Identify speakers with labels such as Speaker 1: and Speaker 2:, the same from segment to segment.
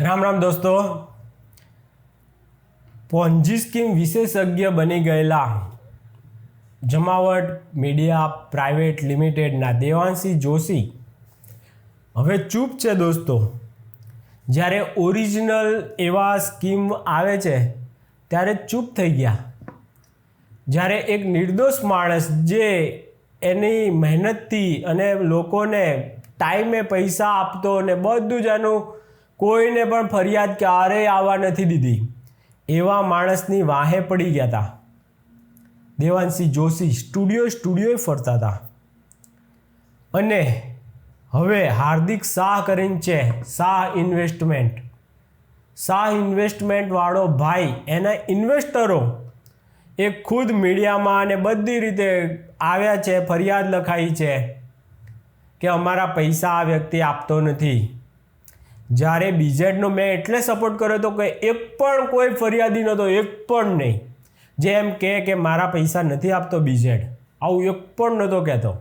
Speaker 1: રામ રામ દોસ્તો. Ponzi scheme વિશેષજ્ઞ બની ગયેલા. જમાવટ, મીડિયા, પ્રાઇવેટ લિમિટેડના દેવાંશી જોશી. હવે ચૂપ છે દોસ્તો. જ્યારે ઓરિજિનલ એવા સ્કીમ આવે છે, ત્યારે ચૂપ થઈ ગયા. જ્યારે એક નિર્દોષ માણસ જે એની મહેનતથી અને લોકોને ટાઈમે પૈસા આપતો અને બધું જ એનું કોઈને પણ ફરિયાદ ક્યારેય આવવા નથી દીધી. એવા માણસની વાહે પડી ગયા હતા દેવાંશી જોશી સ્ટુડિયો સ્ટુડિયોએ ફરતા હતા અને હવે હાર્દિક શાહ કરીને છે શાહ ઇન્વેસ્ટમેન્ટ. શાહ ઇન્વેસ્ટમેન્ટવાળો ભાઈ એના ઇન્વેસ્ટરો એ ખુદ મીડિયામાં અને બધી રીતે આવ્યા છે, ફરિયાદ લખાઈ છે કે અમારા પૈસા આ વ્યક્તિ આપતો નથી. જ્યારે બીજેડનો મેં એટલે સપોર્ટ કર્યો હતો કે એક પણ કોઈ ફરિયાદી નહોતો, એક પણ નહીં. જે એમ કહે કે મારા પૈસા નથી આપતો બીજેડ. આવું એક પણ નહોતો કહેતો.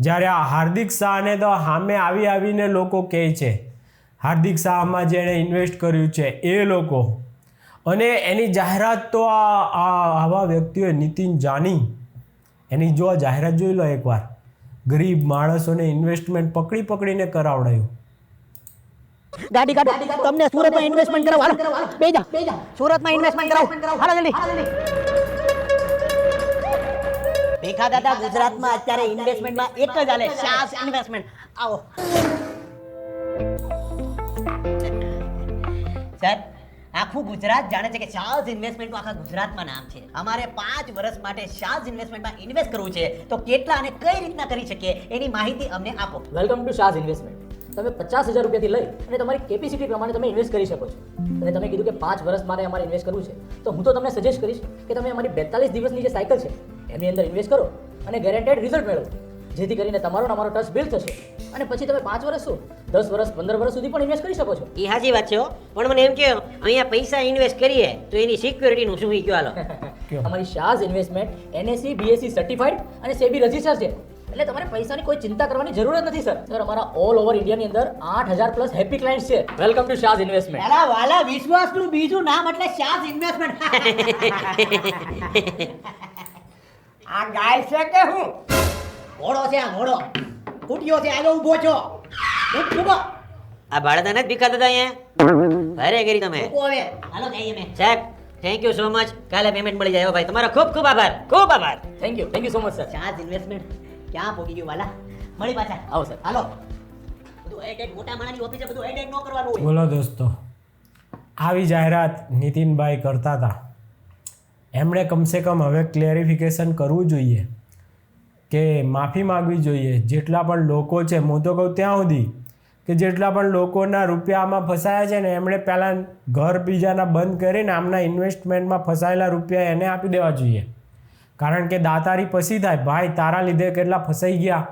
Speaker 1: જ્યારે આ હાર્દિક શાહને તો સામે આવી આવીને લોકો કહે છે, હાર્દિક શાહમાં જેણે ઇન્વેસ્ટ કર્યું છે એ લોકો. અને એની જાહેરાત તો આ આવા વ્યક્તિઓએ નીતિન જાની. એની જો આ જાહેરાત જોઈ લો એકવાર. ગરીબ માણસોને ઇન્વેસ્ટમેન્ટ પકડી પકડીને કરાવડાયું.
Speaker 2: ગાડી કાઢો. તમને સુરતમાં ઇન્વેસ્ટમેન્ટ કરાવો. હાલો બેજા સુરતમાં ઇન્વેસ્ટમેન્ટ કરાવો. હાલો જલ્દી ભેખા દાદા ગુજરાતમાં અત્યારે ઇન્વેસ્ટમેન્ટમાં એક જ હાલે. શાસ ઇન્વેસ્ટમેન્ટ આવો. સર આખું ગુજરાત જાણે છે કે શાઝ ઇન્વેસ્ટમેન્ટનું આખા ગુજરાતમાં નામ છે. અમારે પાંચ વર્ષ માટે શાઝ ઇન્વેસ્ટમેન્ટમાં ઇન્વેસ્ટ કરવું છે. તો કેટલા અને કઈ રીતના કરી શકીએ? એની માહિતી અમને આપો.
Speaker 3: વેલકમ ટુ શાઝ ઇન્વેસ્ટમેન્ટ તમે પચાસ હજાર રૂપિયાથી લઈ અને તમારી કેપેસિટી પ્રમાણે તમે ઇન્વેસ્ટ કરી શકો છો. અને તમે કીધું કે પાંચ વર્ષ મારે અમારે ઇન્વેસ્ટ કરવું છે. તો હું તો તમને સજેસ્ટ કરીશ કે તમે અમારી બેતાલીસ દિવસની જે સાયકલ છે એની અંદર ઇન્વેસ્ટ કરો અને ગેરેન્ટેડ રિઝલ્ટ મેળવો. જેથી કરીને તમારો અમારો ટ્રસ્ટ બિલ્ડ થશે. અને પછી તમે પાંચ વર્ષ શું? દસ વર્ષ પંદર વર્ષ સુધી પણ ઇન્વેસ્ટ કરી શકો છો.
Speaker 4: એ સાચી વાત છે પણ મને એમ કે અહીંયા પૈસા ઇન્વેસ્ટ કરીએ તો એની સિક્યુરિટીનું શું કયો હાલો?
Speaker 3: અમારી Shaz investment NSE BSE certified અને સેબી રજિસ્ટર છે. એટલે તમારે પૈસાની કોઈ ચિંતા કરવાની જરૂર જ નથી સર. સર અમારા ઓલ ઓવર ઇન્ડિયાની અંદર આઠ હજાર પ્લસ હેપી ક્લાયન્ટ છે. વેલકમ ટુ શાઝ ઇન્વેસ્ટમેન્ટ
Speaker 2: અલા વાલા વિશ્વાસનું બીજું નામ એટલે શાસ ઇન્વેસ્ટમેન્ટ આ ગાય છે કે હું? ઘોડો છે આ ઘોડો. કુટિયો છે આગળ ઊભો છો. ઊભો
Speaker 4: આ ભાડેદાને જ ભીખા હતા અહીંયા? ભારે કરી તમે.
Speaker 2: હવે. હાલો જઈએ મેં
Speaker 4: સાહેબ થેન્ક યુ સો મચ કાલે પેમેન્ટ મળી જાય. ભાઈ તમારો ખૂબ ખૂબ આભાર. ખૂબ આભાર.
Speaker 3: Thank you thank you so much sir
Speaker 2: charge investment ક્યાં પહોંચી ગયું? વાલા મળી પાછા.
Speaker 3: આવો સર.
Speaker 2: હાલો. બધું એડ એડ મોટા માણાની ઓફિસે બધું એડ એડ ન કરવાનું હોય.
Speaker 1: બોલો દોસ્તો આવી જાહેરાત નીતિનભાઈ કરતા હતા. એમણે કમસે કમ હવે ક્લેરિફિકેશન કરવું જોઈએ કે માફી માગવી જોઈએ. જેટલા પણ લોકો છે હું તો કહું ત્યાં સુધી કે જેટલા પણ લોકોના રૂપિયામાં ફસાયા છે ને એમણે પહેલાં ઘર બીજાના બંધ કરીને આમના ઇન્વેસ્ટમેન્ટમાં ફસાયેલા રૂપિયા એને આપી દેવા જોઈએ. કારણ કે દાતારી પછી થાય. ભાઈ, તારા લીધે કેટલા ફસાઈ ગયા.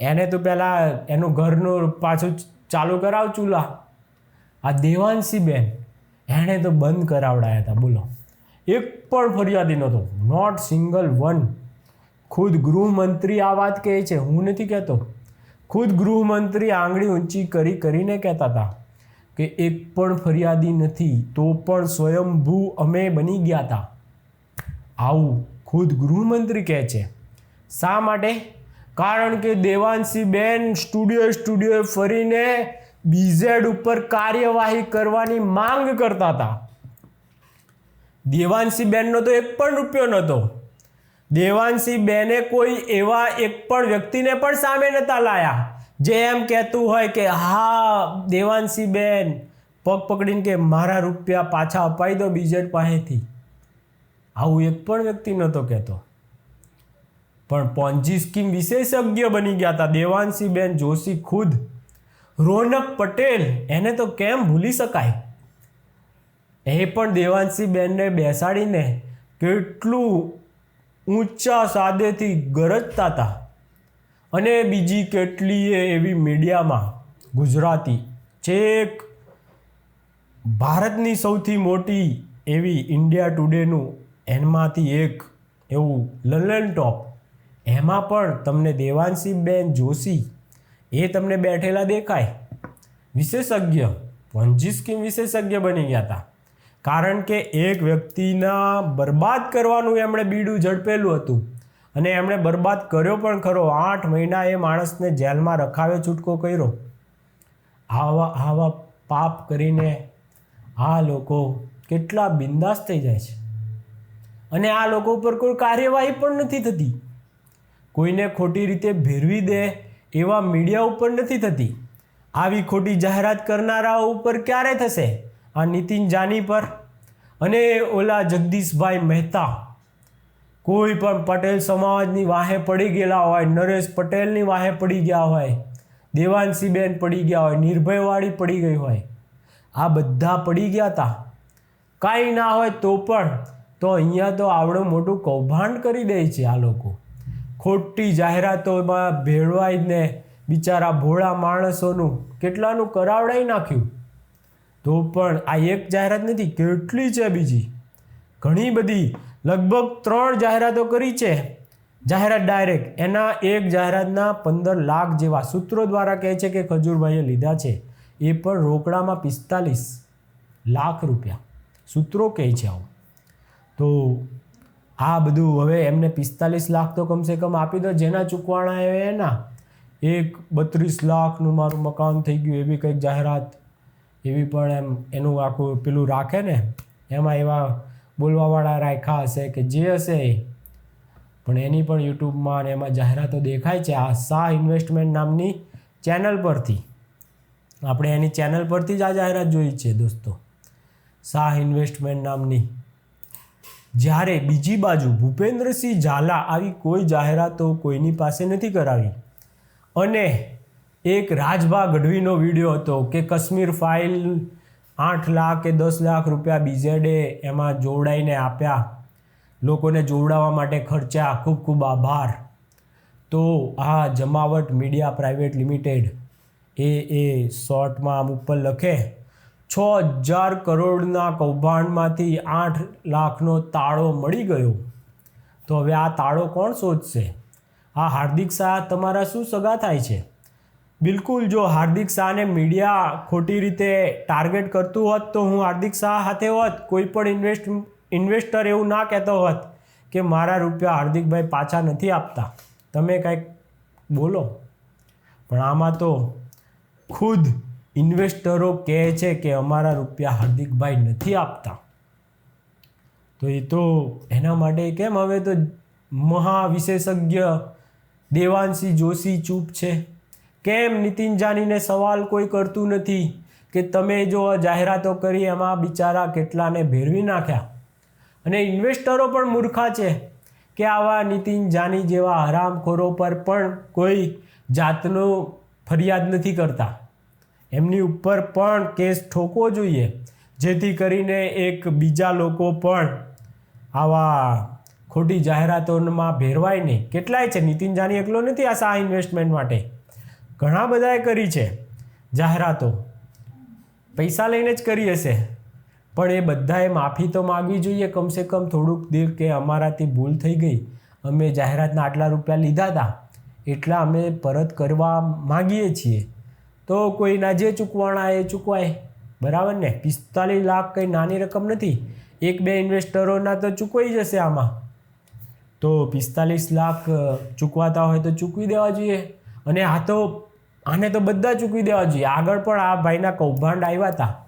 Speaker 1: એને તું પહેલાં એનું ઘરનું પાછું ચાલુ કરાવ ચૂલા. આ દેવાંશી બેન, એણે તો બંધ કરાવડાયા હતા. બોલો. એક પણ ફરિયાદી નહોતો. નોટ સિંગલ વન ખુદ ગૃહમંત્રી આ વાત કહે છે. હું નથી કહેતો. ખુદ ગૃહમંત્રી આંગળી ઊંચી કરી કરીને કહેતા હતા કે એક પણ ફરિયાદી નથી, તો પણ સ્વયંભૂ અમે બની ગયા હતા. આવું ખુદ ગૃહમંત્રી કહે છે. શા માટે? કારણ કે દેવાંશીબેન સ્ટુડિયો સ્ટુડિયો ફરીને બીઝેડ ઉપર કાર્યવાહી કરવાની માંગ કરતા હતા. દેવાંશી બેનનો તો એક પણ રૂપિયો નહોતો. દેવાંશી બેને કોઈ એવા એક પણ વ્યક્તિને પણ સામે નહોતા લાયા. જે એમ કહેતું હોય કે, હા દેવાંશી બેન પગ પકડીને કે મારા રૂપિયા પાછા અપાઈ દો બીજેડ પાસેથી. આવું એક પણ વ્યક્તિ નહોતો કહેતો. પણ પોન્જી સ્કીમ વિશેષજ્ઞ બની ગયા હતા દેવાંશીબેન જોશી ખુદ. રોનક પટેલ, એને તો કેમ ભૂલી શકાય? એ પણ દેવાંશીબેનને બેસાડીને કેટલું ઊંચા સાદેથી ગરજતા હતા અને બીજી કેટલીય એવી મીડિયામાં ગુજરાતી છેક ભારતની સૌથી મોટી એવી ઇન્ડિયા ટુડેનું એમાંથી એક એવું લલન ટોપ. એમાં પણ તમને દેવાંશીબેન જોશી એ તમને બેઠેલા દેખાય. વિશેષજ્ઞ પંજી સ્કીમ વિશેષજ્ઞ બની ગયા હતા કારણ કે એક વ્યક્તિના બરબાદ કરવાનું એમણે બીડું ઝડપેલું હતું અને એમણે બરબાદ કર્યો પણ ખરો. આઠ મહિના એ માણસને જેલમાં રખાવે છૂટકો કર્યો. આવા આવા પાપ કરીને આ લોકો કેટલા બિંદાસ થઈ જાય છે. અને આ લોકો ઉપર કોઈ કાર્યવાહી પણ નથી થતી. કોઈને ખોટી રીતે ભેરવી દે એવા મીડિયા ઉપર નથી થતી. આવી ખોટી જાહેરાત કરનારાઓ ઉપર ક્યારે થશે? આ નીતિન જાની પર? અને ઓલા જગદીશભાઈ મહેતા? કોઈ પણ પટેલ સમાજની વાહે પડી ગયેલા હોય, નરેશ પટેલની વાહે પડી ગયા હોય, દેવાંશીબેન પડી ગયા હોય, નિર્ભયવાળી પડી ગઈ હોય, આ બધા પડી ગયા હતા કાંઈ ના હોય તો પણ તો અહીંયા તો આવડું મોટું કૌભાંડ કરી દે છે આ લોકો. ખોટી જાહેરાતોમાં ભેળવાઈને બિચારા ભોળા માણસોનું કેટલાનું કરાવડાઈ નાખ્યું. તો પણ આ એક જાહેરાત નથી, કેટલી છે બીજી? ઘણી બધી, લગભગ ત્રણ જાહેરાતો કરી છે. જાહેરાત ડાયરેક્ટ, એના એક જાહેરાતના પંદર લાખ જેવા સૂત્રો દ્વારા કહે છે કે ખજૂરભાઈએ લીધા છે. એ પણ રોકડામાં પિસ્તાલીસ લાખ રૂપિયા. સૂત્રો કહે છે આવું. તો આ બધું હવે એમને પિસ્તાલીસ લાખ તો કમસે કમ આપી દો. જેના ચૂકવાણા એ એના. એક બત્રીસ લાખનું મારું મકાન થઈ ગયું, એવી કંઈક જાહેરાત. એવી પણ એમ એનું આખું પેલું રાખે ને, એમાં એવા બોલવાવાળા રાખ્યા હશે કે જે હશે પણ એની પણ યુટ્યુબમાં અને એમાં જાહેરાતો દેખાય છે આ શાહ ઇન્વેસ્ટમેન્ટ નામની ચેનલ પરથી. આપણે એની ચેનલ પરથી જ આ જાહેરાત જોઈ છે દોસ્તો. શાહ ઇન્વેસ્ટમેન્ટ નામની. જ્યારે બીજી બાજુ ભૂપેન્દ્રસિંહ ઝાલા આવી કોઈ જાહેરાતો કોઈની પાસે નથી કરાવી. અને એક રાજભા ગઢવીનો વીડિયો હતો કે કાશ્મીર ફાઇલ આઠ લાખ કે દસ લાખ રૂપિયા બીજેડે એમાં જોડાઈને આપ્યા. લોકોને જોડાવા માટે ખર્ચા ખૂબ ખૂબ આભાર. તો આ જમાવટ મીડિયા પ્રાઇવેટ લિમિટેડ એ એ શોર્ટમાં આમ ઉપર લખે. છ હજાર કરોડના કૌભાંડમાંથી આઠ લાખનો તાળો મળી ગયો. તો હવે આ તાળો કોણ શોધશે? આ હાર્દિક શાહ તમારા શું સગા થાય છે? બિલકુલ, જો હાર્દિક શાહને મીડિયા ખોટી રીતે ટાર્ગેટ કરતું હોત તો હું હાર્દિક શાહ સાથે હોત, કોઈ પણ ઇન્વેસ્ટ, ઇન્વેસ્ટર એવું ના કહેતો હોત કે મારા રૂપિયા હાર્દિકભાઈ પાછા નથી આપતા. તમે કંઈક બોલો. પણ આમાં તો ખુદ ઇન્વેસ્ટરો કહે છે કે અમારા રૂપિયા હાર્દિકભાઈ નથી આપતા. તો એ તો એના માટે કેમ? હવે તો મહા વિશેષજ્ઞ દેવાંશી જોશી ચૂપ છે. કેમ નીતિન જાનીને સવાલ કોઈ કરતું નથી કે તમે જો જાહેરાતો કરી એમાં બિચારા કેટલાને ભેરવી નાખ્યા? અને ઇન્વેસ્ટરો પણ મૂર્ખા છે કે આવા નીતિન જાની જેવા હરામખોરો પર પણ કોઈ જાતનો ફરિયાદ નથી કરતા. એમની ઉપર પણ કેસ ઠોકવો જોઈએ. જેથી કરીને એક બીજા લોકો પણ આવા ખોટી જાહેરાતોમાં ભેરવાય નહીં. કેટલાય છે? નીતિન જાની એકલો નથી આ શાહ ઇન્વેસ્ટમેન્ટ માટે. ઘણા બધાએ કરી છે જાહેરાતો. પૈસા લઈને જ કરી હશે. પણ એ બધાએ માફી તો માગવી જોઈએ. કમસે કમ થોડુંક દિલ કે અમારાથી ભૂલ થઈ ગઈ. અમે જાહેરાતના આટલા રૂપિયા લીધા હતા એટલા અમે પરત કરવા માગીએ છીએ. તો કોઈના જે ચૂકવાના એ ચૂકવાય. બરાબર ને? પિસ્તાલીસ લાખ કંઈ નાની રકમ નથી. એક બે ઇન્વેસ્ટરોના તો ચૂકવાઈ જશે આમાં. તો પિસ્તાલીસ લાખ ચૂકવાતા હોય તો ચૂકવી દેવા જોઈએ. અને આ તો, આને તો બધા ચૂકવી દેવા જોઈએ. આગળ પણ આ ભાઈના કૌભાંડ આવ્યા હતા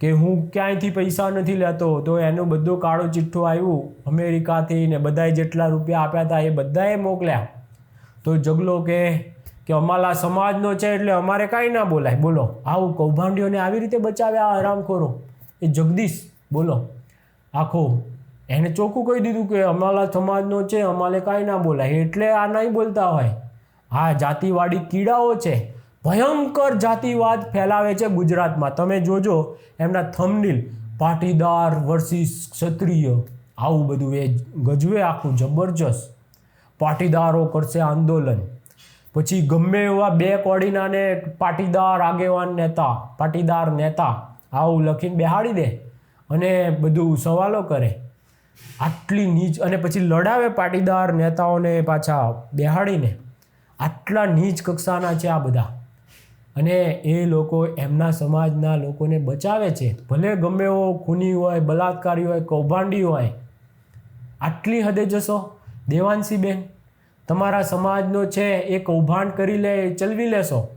Speaker 1: કે હું ક્યાંયથી પૈસા નથી લેતો, તો એનું બધું કાળું ચિઠ્ઠું આવ્યું. અમેરિકાથી ને બધાએ જેટલા રૂપિયા આપ્યા હતા એ બધાએ મોકલ્યા. તો જગલો કે કે અમારા સમાજનો છે એટલે અમારે કાંઈ ના બોલાય. બોલો, આવું કૌભાંડીઓને આવી રીતે બચાવ્યા આરામ કરો એ જગદીશ, બોલો. આખો, એને ચોખ્ખું કહી દીધું કે અમારા સમાજનો છે, અમારે કાંઈ ના બોલાય. એટલે આ નહીં બોલતા હોય. આ જાતિવાડી કીડાઓ છે. ભયંકર જાતિવાદ ફેલાવે છે ગુજરાતમાં. તમે જોજો એમના થમનીલ પાટીદાર વર્સિસ ક્ષત્રિય. આવું બધું એ ગજવે આખું, જબરજસ્ત. પાટીદારો કરશે આંદોલન. પછી ગમે એવા બે કોડીનાને પાટીદાર આગેવાન નેતા, પાટીદાર નેતા, આવું લખીને બેહાડી દે અને બધું સવાલો કરે. આટલી નીચ અને પછી લડાવે પાટીદાર નેતાઓને પાછા બેહાડીને. આટલા નીચ કક્ષાના છે આ બધા. અને એ લોકો એમના સમાજના લોકોને બચાવે છે. ભલે ગમે એવો ખૂની હોય, બલાત્કારી હોય, કૌભાંડી હોય. આટલી હદે જશો, દેવાંશીબેન? તમારા સમાજનો છે એ કૌભાંડ કરી લે, ચલવી લેશો.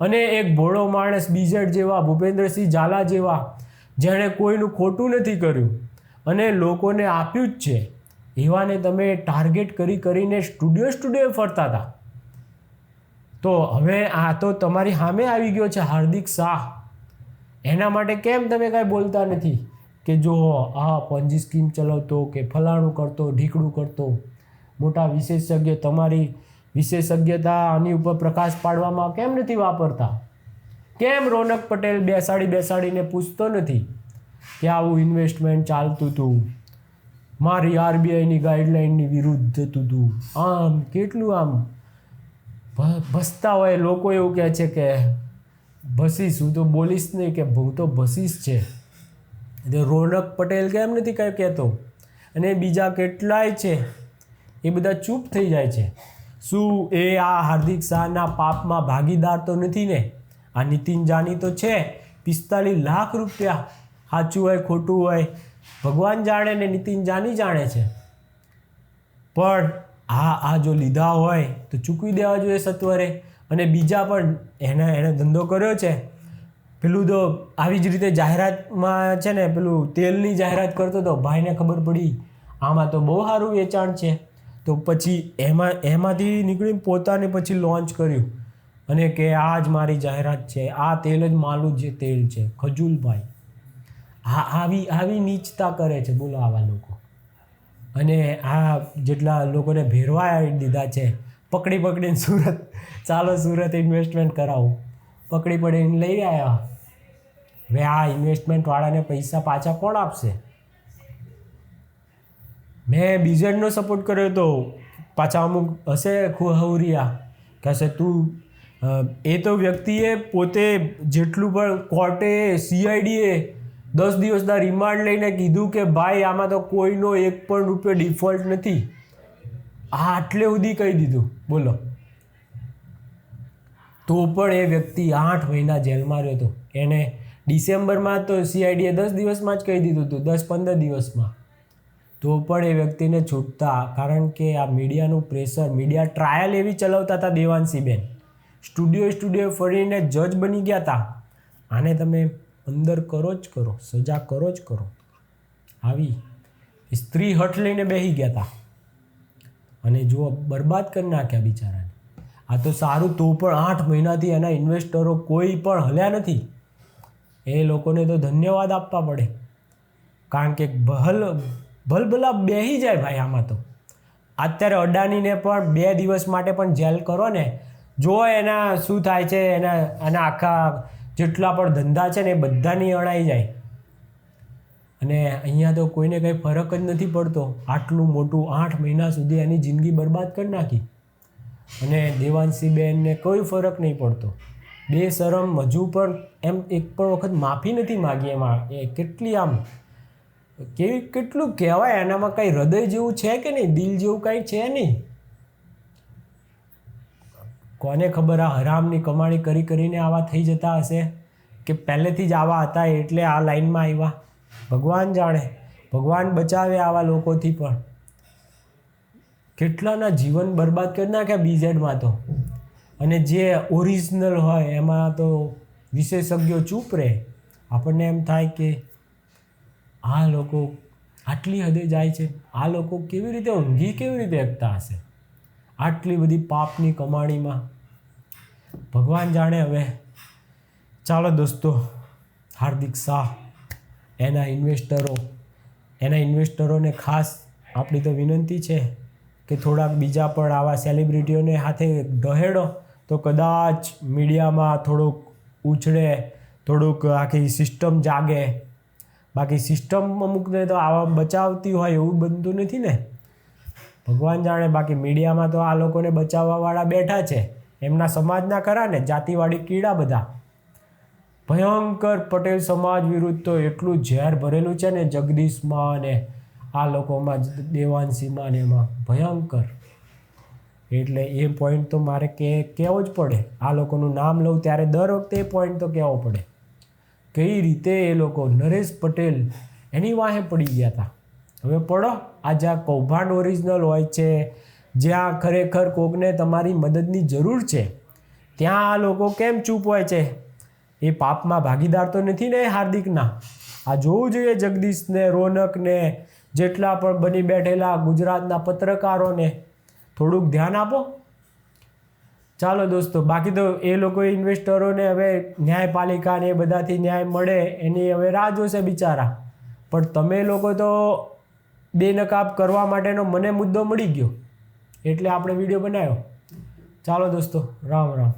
Speaker 1: અને એક ભોળો માણસ બીજેડ જેવા, ભૂપેન્દ્રસિંહ ઝાલા જેવા, જેણે કોઈનું ખોટું નથી કર્યું અને લોકોને આપ્યું જ છે. એવાને તમે ટાર્ગેટ કરી કરીને સ્ટુડિયો સ્ટુડિયો ફરતા હતા. તો હવે આ તો તમારી સામે આવી ગયો છે હાર્દિક શાહ. એના માટે કેમ તમે કાંઈ બોલતા નથી? કે જો આ પંજી સ્કીમ ચલાવતો, કે ફલાણું કરતો, ઢીકડું કરતો મોટા વિશેષજ્ઞ તમારી વિશેષજ્ઞતા આની ઉપર પ્રકાશ પાડવામાં કેમ નથી વાપરતા? કેમ રોનક પટેલ બેસાડી બેસાડીને પૂછતો નથી કે આવું ઇન્વેસ્ટમેન્ટ ચાલતું હતું મારી આરબીઆઈની ગાઈડલાઇનની વિરુદ્ધ હતું આમ કેટલું આમ ભસતા હોય લોકો એવું કહે છે કે ભસીશ હું તો બોલીશ નહીં કે હું તો ભસીશ છે. એટલે રોનક પટેલ કેમ નથી કંઈ કહેતો? અને બીજા કેટલાય છે એ બધા ચૂપ થઈ જાય છે. શું એ આ હાર્દિક શાહના પાપમાં ભાગીદાર તો નથી ને? આ નીતિન જાની તો છે. પિસ્તાલીસ લાખ રૂપિયા સાચું હોય, ખોટું હોય, ભગવાન જાણે ને નીતિન જાની જાણે છે. પણ આ આ જો લીધા હોય તો ચૂકવી દેવા જોઈએ સત્વરે. અને બીજા પણ એને એણે ધંધો કર્યો છે. પેલું તો આવી જ રીતે જાહેરાતમાં છે ને, પેલું તેલની જાહેરાત કરતો હતો ભાઈને ખબર પડી. આમાં તો બહુ સારું વેચાણ છે. તો પછી એમાં, એમાંથી નીકળીને પોતાને પછી લોન્ચ કર્યું. અને કે આ જ મારી જાહેરાત છે, આ તેલ જ માલું જે તેલ છે, ખજૂલભાઈ. આ, આવી આવી નીચતા કરે છે બોલો આવા લોકો. અને આ જેટલા લોકોને ભેરવા દીધા છે, પકડી પકડીને સુરત, ચાલો સુરત ઇન્વેસ્ટમેન્ટ કરાવું. પકડી પડીને લઈ આવ્યા. હવે આ ઇન્વેસ્ટમેન્ટવાળાને પૈસા પાછા કોણ આપશે? મેં બીજેડનો સપોર્ટ કર્યો તો પાછા અમુક હશે ખુહવરિયા. કહેશે તું એ તો વ્યક્તિએ પોતે જેટલું પણ કોર્ટે સીઆઈડીએ દસ દિવસના રિમાન્ડ લઈને કીધું કે ભાઈ, આમાં તો કોઈનો એક પણ રૂપિયો ડિફોલ્ટ નથી. આ આટલે સુધી કહી દીધું. બોલો. તો પણ એ વ્યક્તિ આઠ મહિના જેલમાં રહ્યો હતો એને ડિસેમ્બરમાં તો સીઆઈડીએ દસ દિવસમાં જ કહી દીધું હતું, દસ પંદર દિવસમાં. તો પણ એ વ્યક્તિને છૂટતા, કારણ કે આ મીડિયાનું પ્રેશર મીડિયા ટ્રાયલ એવી ચલાવતા હતા દેવાંશીબેન. સ્ટુડિયો સ્ટુડિયો ફરીને જજ બની ગયા હતા આને તમે અંદર કરો જ કરો, સજા કરો જ કરો. આવી સ્ત્રી હઠ લઈને બેસી ગયા હતા અને જુઓ, બરબાદ કરી નાખ્યા બિચારાને. આ તો સારું, તો પણ આઠ મહિનાથી એના ઇન્વેસ્ટરો કોઈ પણ હલ્યા નથી. એ લોકોને તો ધન્યવાદ આપવા પડે. કારણ કે ભલ ભલભલા બેહી જાય ભાઈ આમાં તો. અત્યારે અડાણીને પણ બે દિવસ માટે પણ જેલ કરો ને. જો એના શું થાય છે, એના એના આખા જેટલા પણ ધંધા છે ને એ બધાની અણાઈ જાય. અને અહીંયા તો કોઈને કંઈ ફરક જ નથી પડતો. આટલું મોટું આઠ મહિના સુધી એની જિંદગી બરબાદ કરી નાખી. અને દેવાંશીબેનને કોઈ ફરક નહીં પડતો. બે શરમ હજુ પણ એમ એક પણ વખત માફી નથી માગી એમાં. એ કેટલી આમ કેવી કેટલું કહેવાય? એનામાં કંઈ હૃદય જેવું છે કે નહીં? દિલ જેવું કંઈ છે નહીં? કોને ખબર આ હરામની કમાણી કરી કરીને આવા થઈ જતા હશે? કે પહેલેથી જ આવા હતા એટલે આ લાઈનમાં આવ્યા? ભગવાન જાણે. ભગવાન બચાવે આવા લોકોથી પણ. કેટલાના જીવન બરબાદ કરી નાખ્યા બીઝેડમાં તો. અને જે ઓરિજિનલ હોય, એમાં તો વિશેષજ્ઞો ચૂપ રહે. આપણને એમ થાય કે આ લોકો આટલી હદે જાય છે? આ લોકો કેવી રીતે ઊંઘી કેવી રીતે એકતા હશે? આટલી બધી પાપની કમાણીમાં? ભગવાન જાણે હવે. ચાલો દોસ્તો, હાર્દિક શાહ, એના ઇન્વેસ્ટરો એના ઇન્વેસ્ટરોને ખાસ આપણી તો વિનંતી છે કે થોડાક બીજા પણ આવા સેલિબ્રિટીઓને હાથે ઢહેડો તો કદાચ મીડિયામાં થોડુંક ઉછળે, થોડુંક આખી સિસ્ટમ જાગે બાકી સિસ્ટમ અમુકને તો આવા બચાવતી હોય એવું બનતું નથી ને. ભગવાન જાણે બાકી મીડિયામાં તો આ લોકોને બચાવવાવાળા બેઠા છે. એમના સમાજના ખરા ને, જાતિવાળી કીડા બધા. ભયંકર પટેલ સમાજ વિરુદ્ધ તો એટલું ઝેર ભરેલું છે ને જગદીશમાં ને આ લોકોમાં દેવાંશીમાં ને એમાં. ભયંકર. એટલે એ પોઈન્ટ તો મારે કે, કહેવો જ પડે. આ લોકોનું નામ લઉં ત્યારે દર વખતે એ પોઈન્ટ તો કહેવો પડે. કઈ રીતે એ લોકો નરેશ પટેલ એની વાહે પડી ગયા હતા હવે પડો, આ જ્યાં કૌભાંડ ઓરિજિનલ હોય છે જ્યાં ખરેખર કોકને તમારી મદદની જરૂર છે, ત્યાં આ લોકો કેમ ચૂપ હોય છે? એ પાપમાં ભાગીદાર તો નથી ને હાર્દિકના? આ જોવું જોઈએ જગદીશને, રોનકને, જેટલા પણ બની બેઠેલા ગુજરાતના પત્રકારોને. થોડુંક ધ્યાન આપો. ચાલો દોસ્તો, બાકી તો એ લોકો ઇન્વેસ્ટરોને હવે ન્યાયપાલિકા ને એ બધાથી ન્યાય મળે એની હવે રાહ જોશે બિચારા. પણ તમે લોકો તો બેનકાબ કરવા માટેનો મને મુદ્દો મળી ગયો. એટલે આપણે વીડિયો બનાવ્યો. ચાલો દોસ્તો, રામ રામ.